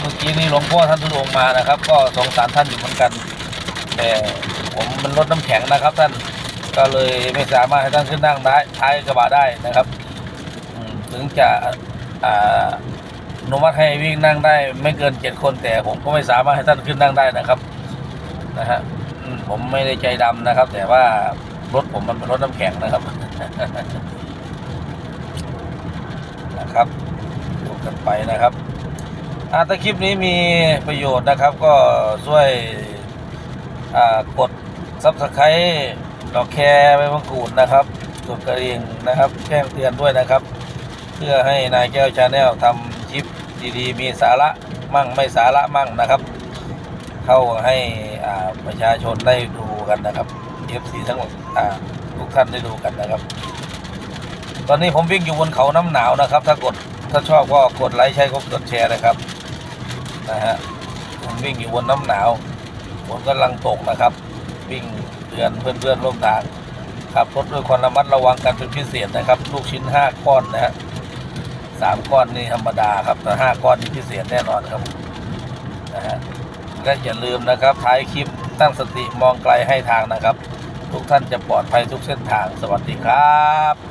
เมื่อกี้นี้หลวงพ่อท่านทุดงมานะครับ ก็สงสารท่านอยู่เหมือนกัน แต่ผมมันลดน้ำแข็งนะครับ ท่านก็เลยไม่สามารถให้ท่านขึ้นนั่งได้ท้ายกระบะได้นะครับถึงจะอนุมัติให้วิ่งนั่งได้ ไม่เกินเจ็ดคนแต่ผมก็ไม่สามารถให้ท่านขึ้นนั่งได้นะครับนะฮะผมไม่ได้ใจดำนะครับ แต่ว่ารถผมมันเป็นรถน้ำแข็งนะครับนะครับพูกันไปนะครับ ถ้าคลิปนี้มีประโยชน์นะครับ ก็ช่วยกดซับสไครต์ดอกแคร์ใบมะกรูดนะครับกดกระดิ่งนะครับ แจ้งเตือนด้วยนะครับ เพื่อให้นายแก้วชาแนลทำคลิปดีๆ มีสาระมั่งไม่สาระมั่งนะครับ เข้าให้ประชาชนได้ดูกันนะครับ FC ทั้งหมดอ่าทุกท่านได้ดูกันนะครับ ตอนนี้ผมวิ่งอยู่บนเขาน้ำหนาวนะครับ ถ้ากดถ้าชอบก็กดไลค์ใช้ก็กดแชร์นะครับ นะฮะผมวิ่งอยู่บนน้ำหนาวฝนกำลังตกนะครับ วิ่งเตือนเพื่อนๆร่วมทางขับรถด้วยความระมัดระวังกันเป็นพิเศษนะครับ ลูกชิ้นห้าก้อนนะฮะสามก้อนนี่ธรรมดาครับแต่ห้าก้อนนี่พิเศษแน่นอนครับนะฮะและอย่าลืมนะครับท้ายคลิปตั้งสติมองไกลให้ทางนะครับ ทุกท่านจะปลอดภัยทุกเส้นทางสวัสดีครับ